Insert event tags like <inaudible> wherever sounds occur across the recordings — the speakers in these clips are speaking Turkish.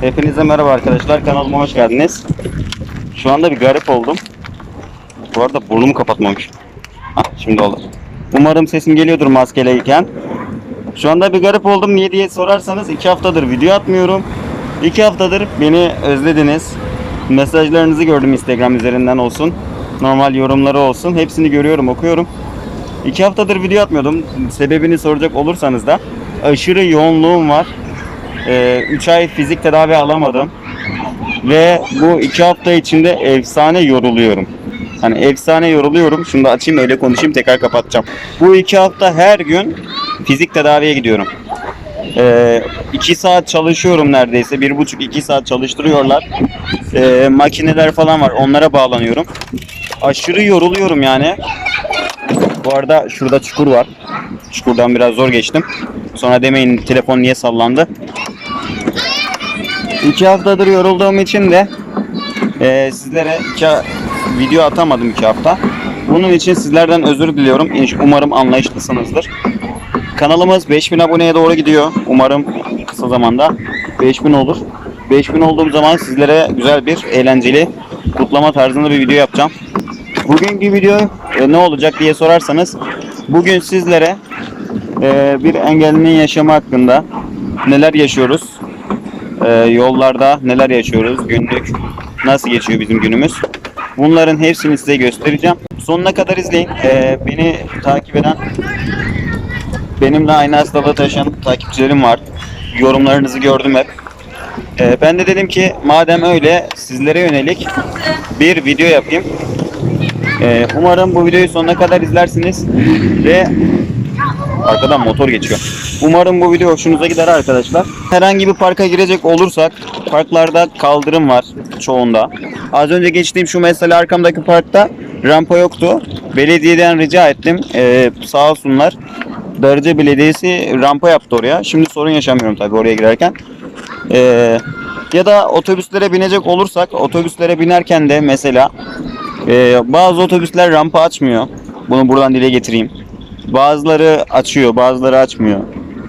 Hepinize merhaba arkadaşlar. Kanalıma hoş geldiniz. Şu anda bir garip oldum. Bu arada burnumu kapatmamış. Hah, şimdi oldu. Umarım sesim geliyordur maskeleyken. Şu anda bir garip oldum. Niye diye sorarsanız iki haftadır video atmıyorum. İki haftadır beni özlediniz. Mesajlarınızı gördüm Instagram üzerinden olsun. Normal yorumları olsun. Hepsini görüyorum, okuyorum. İki haftadır video atmıyordum. Sebebini soracak olursanız da aşırı yoğunluğum var. 3 ay fizik tedavi alamadım. Ve bu 2 hafta içinde efsane yoruluyorum. Hani efsane yoruluyorum. Şunu da açayım öyle konuşayım tekrar kapatacağım. Bu 2 hafta her gün fizik tedaviye gidiyorum. 2 saat çalışıyorum neredeyse. 1,5-2 saat çalıştırıyorlar. Ee, makineler falan var. Onlara bağlanıyorum. Aşırı yoruluyorum yani. Bu arada şurada çukur var. Çukurdan biraz zor geçtim. Sonra demeyin telefon niye sallandı. İki haftadır yorulduğum için de e, sizlere iki, video atamadım iki hafta. Bunun için sizlerden özür diliyorum. Umarım anlayışlısınızdır. Kanalımız 5000 aboneye doğru gidiyor. Umarım kısa zamanda 5000 olur. 5000 olduğum zaman sizlere güzel bir eğlenceli kutlama tarzında bir video yapacağım. Bugünkü video e, ne olacak diye sorarsanız bugün sizlere e, bir engellinin yaşamı hakkında neler yaşıyoruz, e, yollarda neler yaşıyoruz, günlük nasıl geçiyor bizim günümüz. Bunların hepsini size göstereceğim. Sonuna kadar izleyin. E, beni takip eden, benimle aynı hastalığı taşıyan takipçilerim var. Yorumlarınızı gördüm hep. E, ben de dedim ki madem öyle sizlere yönelik bir video yapayım. E, umarım bu videoyu sonuna kadar izlersiniz ve Arkadan motor geçiyor. Umarım bu video hoşunuza gider arkadaşlar. Herhangi bir parka girecek olursak parklarda kaldırım var çoğunda. Az önce geçtiğim şu mesela arkamdaki parkta rampa yoktu. Belediyeden rica ettim. Ee, sağ olsunlar. Darıca Belediyesi rampa yaptı oraya. Şimdi sorun yaşamıyorum tabii oraya girerken. Ee, ya da otobüslere binecek olursak otobüslere binerken de mesela e, bazı otobüsler rampa açmıyor. Bunu buradan dile getireyim. Bazıları açıyor, bazıları açmıyor.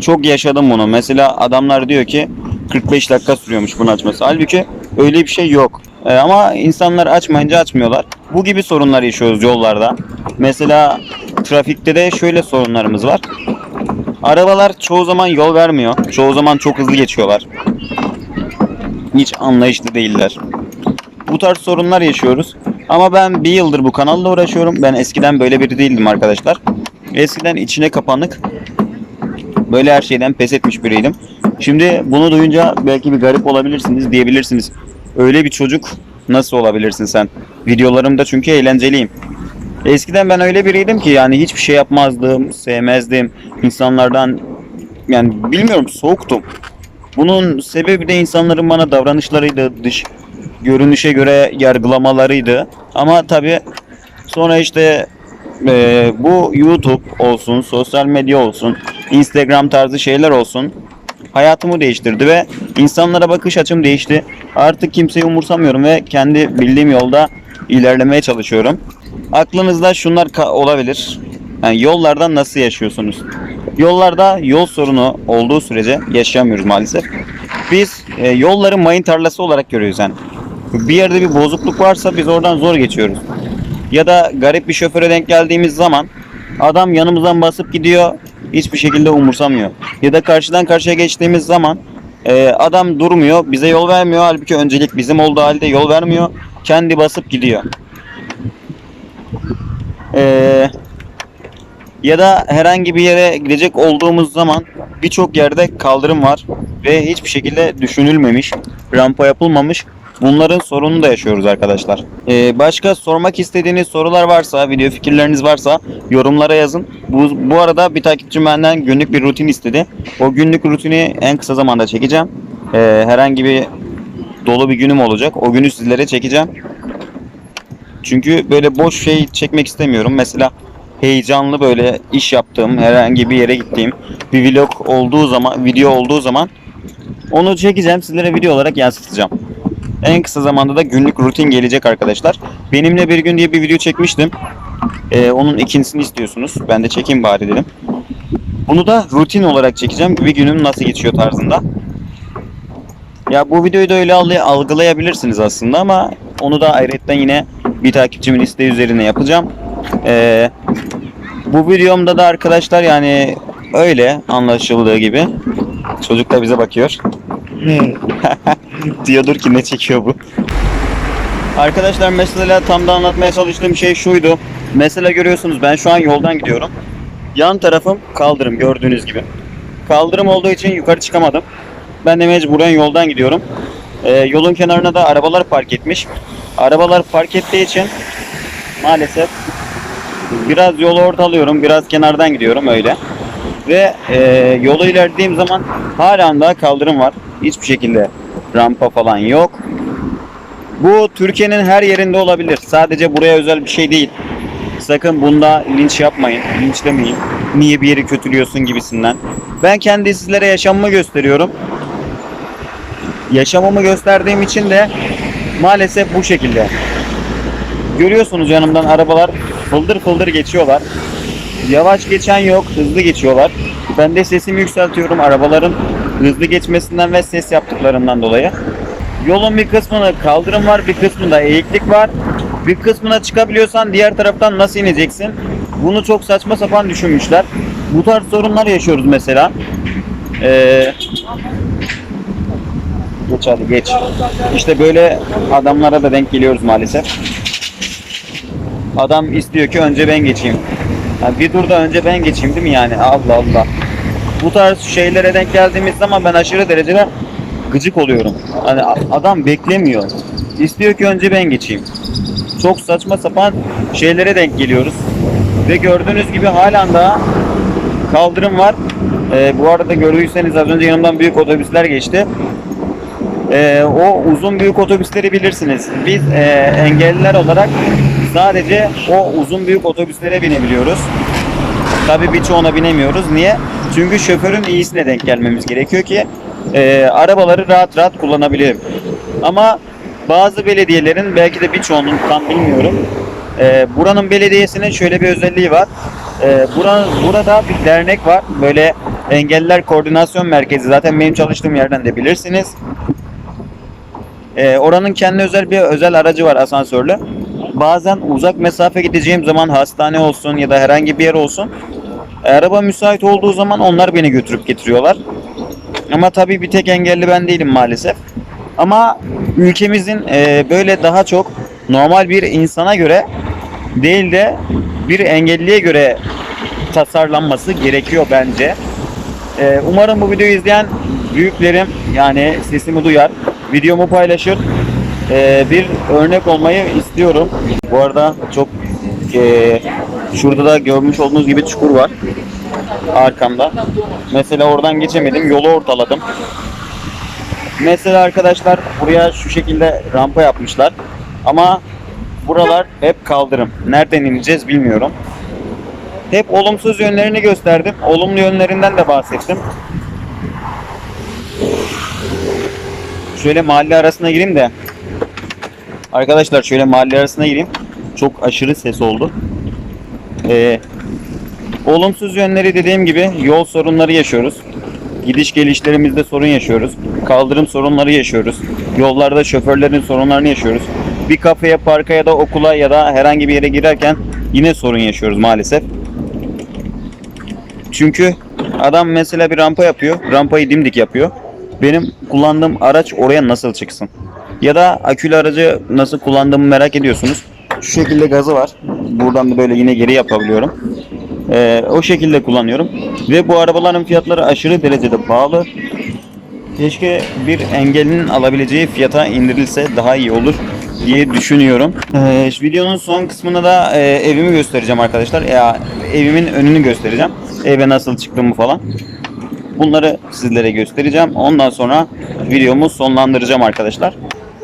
Çok yaşadım bunu. Mesela adamlar diyor ki 45 dakika sürüyormuş bunu açması. Halbuki öyle bir şey yok. Ee, ama insanlar açmayınca açmıyorlar. Bu gibi sorunlar yaşıyoruz yollarda. Mesela trafikte de şöyle sorunlarımız var. Arabalar çoğu zaman yol vermiyor. Çoğu zaman çok hızlı geçiyorlar. Hiç anlayışlı değiller. Bu tarz sorunlar yaşıyoruz. Ama ben bir yıldır bu kanalla uğraşıyorum. Ben eskiden böyle biri değildim arkadaşlar. Eskiden içine kapanık böyle her şeyden pes etmiş biriydim. Şimdi bunu duyunca belki bir garip olabilirsiniz diyebilirsiniz. Öyle bir çocuk nasıl olabilirsin sen? Videolarımda çünkü eğlenceliyim. Eskiden ben öyle biriydim ki yani hiçbir şey yapmazdım, sevmezdim. İnsanlardan yani bilmiyorum soğuktum. Bunun sebebi de insanların bana davranışlarıydı, dış görünüşe göre yargılamalarıydı. Ama tabii sonra işte e, bu YouTube olsun, sosyal medya olsun, Instagram tarzı şeyler olsun hayatımı değiştirdi ve insanlara bakış açım değişti. Artık kimseyi umursamıyorum ve kendi bildiğim yolda ilerlemeye çalışıyorum. Aklınızda şunlar olabilir. Yani yollardan nasıl yaşıyorsunuz? Yollarda yol sorunu olduğu sürece yaşayamıyoruz maalesef. Biz e, yolları mayın tarlası olarak görüyoruz yani. Bir yerde bir bozukluk varsa biz oradan zor geçiyoruz. Ya da garip bir şoföre denk geldiğimiz zaman adam yanımızdan basıp gidiyor hiçbir şekilde umursamıyor. Ya da karşıdan karşıya geçtiğimiz zaman e, adam durmuyor bize yol vermiyor halbuki öncelik bizim olduğu halde yol vermiyor kendi basıp gidiyor. E, ya da herhangi bir yere gidecek olduğumuz zaman birçok yerde kaldırım var ve hiçbir şekilde düşünülmemiş, rampa yapılmamış. Bunların sorununu da yaşıyoruz arkadaşlar. Ee, başka sormak istediğiniz sorular varsa, video fikirleriniz varsa yorumlara yazın. Bu, bu arada bir takipçim benden günlük bir rutin istedi. O günlük rutini en kısa zamanda çekeceğim. Ee, herhangi bir dolu bir günüm olacak. O günü sizlere çekeceğim. Çünkü böyle boş şey çekmek istemiyorum. Mesela heyecanlı böyle iş yaptığım, herhangi bir yere gittiğim bir vlog olduğu zaman, video olduğu zaman onu çekeceğim, sizlere video olarak yansıtacağım. En kısa zamanda da günlük rutin gelecek arkadaşlar. Benimle bir gün diye bir video çekmiştim. Ee, onun ikincisini istiyorsunuz. Ben de çekeyim bari dedim. Bunu da rutin olarak çekeceğim. Bir günüm nasıl geçiyor tarzında. Ya bu videoyu da öyle algı- algılayabilirsiniz aslında ama onu da ayrıca yine bir takipçimin isteği üzerine yapacağım. Ee, bu videomda da arkadaşlar yani öyle anlaşıldığı gibi. Çocuk da bize bakıyor. <laughs> Diyordur ki ne çekiyor bu. Arkadaşlar mesela tam da anlatmaya çalıştığım şey şuydu. Mesela görüyorsunuz ben şu an yoldan gidiyorum. Yan tarafım kaldırım gördüğünüz gibi. Kaldırım olduğu için yukarı çıkamadım. Ben de mecburen yoldan gidiyorum. Ee, yolun kenarına da arabalar park etmiş. Arabalar park ettiği için maalesef biraz yolu ortalıyorum, biraz kenardan gidiyorum öyle. Ve e, yolu ilerlediğim zaman hala daha kaldırım var. Hiçbir şekilde rampa falan yok. Bu Türkiye'nin her yerinde olabilir. Sadece buraya özel bir şey değil. Sakın bunda linç yapmayın, linçlemeyin. Niye bir yeri kötülüyorsun gibisinden. Ben kendi sizlere yaşamımı gösteriyorum. Yaşamımı gösterdiğim için de maalesef bu şekilde. Görüyorsunuz yanımdan arabalar fıldır fıldır geçiyorlar. Yavaş geçen yok, hızlı geçiyorlar. Ben de sesimi yükseltiyorum arabaların hızlı geçmesinden ve ses yaptıklarından dolayı. Yolun bir kısmında kaldırım var, bir kısmında eğiklik var. Bir kısmına çıkabiliyorsan diğer taraftan nasıl ineceksin? Bunu çok saçma sapan düşünmüşler. Bu tarz sorunlar yaşıyoruz mesela. Ee, geç hadi geç. İşte böyle adamlara da denk geliyoruz maalesef. Adam istiyor ki önce ben geçeyim. Ha, bir dur da önce ben geçeyim değil mi yani? Allah Allah. Bu tarz şeylere denk geldiğimiz zaman ben aşırı derecede gıcık oluyorum. Hani adam beklemiyor. İstiyor ki önce ben geçeyim. Çok saçma sapan şeylere denk geliyoruz. Ve gördüğünüz gibi halen daha kaldırım var. Ee, bu arada gördüyseniz az önce yanımdan büyük otobüsler geçti. Ee, o uzun büyük otobüsleri bilirsiniz. Biz e, engelliler olarak sadece o uzun büyük otobüslere binebiliyoruz. Tabii birçoğuna binemiyoruz. Niye? Çünkü şoförün iyisine denk gelmemiz gerekiyor ki e, arabaları rahat rahat kullanabilirim. Ama bazı belediyelerin belki de birçoğunun tam bilmiyorum. E, buranın belediyesinin şöyle bir özelliği var. E, buranın, burada bir dernek var. Böyle engelliler koordinasyon merkezi. Zaten benim çalıştığım yerden de bilirsiniz. E, oranın kendi özel bir özel aracı var asansörlü. Bazen uzak mesafe gideceğim zaman hastane olsun ya da herhangi bir yer olsun. e, Araba müsait olduğu zaman onlar beni götürüp getiriyorlar. Ama tabii bir tek engelli ben değilim maalesef. Ama ülkemizin e, böyle daha çok normal bir insana göre değil de bir engelliye göre tasarlanması gerekiyor bence. E, umarım bu videoyu izleyen büyüklerim yani sesimi duyar, videomu paylaşır. E, bir örnek olmayı istiyorum. Bu arada çok e, şurada da görmüş olduğunuz gibi çukur var arkamda. Mesela oradan geçemedim, yolu ortaladım. Mesela arkadaşlar buraya şu şekilde rampa yapmışlar. Ama buralar hep kaldırım. Nereden ineceğiz bilmiyorum. Hep olumsuz yönlerini gösterdim. Olumlu yönlerinden de bahsettim. Şöyle mahalle arasına gireyim de. Arkadaşlar şöyle mahalle arasına gireyim. Çok aşırı ses oldu. Ee, olumsuz yönleri dediğim gibi yol sorunları yaşıyoruz. Gidiş gelişlerimizde sorun yaşıyoruz. Kaldırım sorunları yaşıyoruz. Yollarda şoförlerin sorunlarını yaşıyoruz. Bir kafeye, parka ya da okula ya da herhangi bir yere girerken yine sorun yaşıyoruz maalesef. Çünkü adam mesela bir rampa yapıyor. Rampayı dimdik yapıyor. Benim kullandığım araç oraya nasıl çıksın? Ya da akülü aracı nasıl kullandığımı merak ediyorsunuz. Şu şekilde gazı var. Buradan da böyle yine geri yapabiliyorum. Ee, o şekilde kullanıyorum. Ve bu arabaların fiyatları aşırı derecede pahalı. Keşke bir engellinin alabileceği fiyata indirilse daha iyi olur diye düşünüyorum. Ee, videonun son kısmında da e, evimi göstereceğim arkadaşlar. Ya evimin önünü göstereceğim. Eve nasıl çıktığımı falan. Bunları sizlere göstereceğim. Ondan sonra videomu sonlandıracağım arkadaşlar.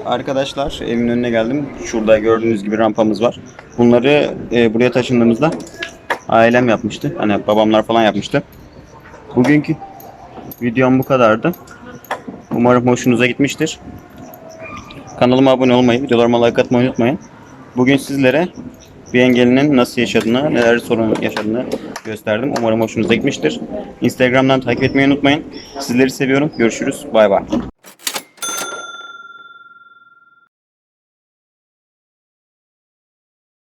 Arkadaşlar evin önüne geldim. Şurada gördüğünüz gibi rampamız var. Bunları e, buraya taşındığımızda ailem yapmıştı. Hani babamlar falan yapmıştı. Bugünkü videom bu kadardı. Umarım hoşunuza gitmiştir. Kanalıma abone olmayı, videolarıma like atmayı unutmayın. Bugün sizlere bir engellinin nasıl yaşadığını, neler sorun yaşadığını gösterdim. Umarım hoşunuza gitmiştir. Instagram'dan takip etmeyi unutmayın. Sizleri seviyorum. Görüşürüz. Bay bay.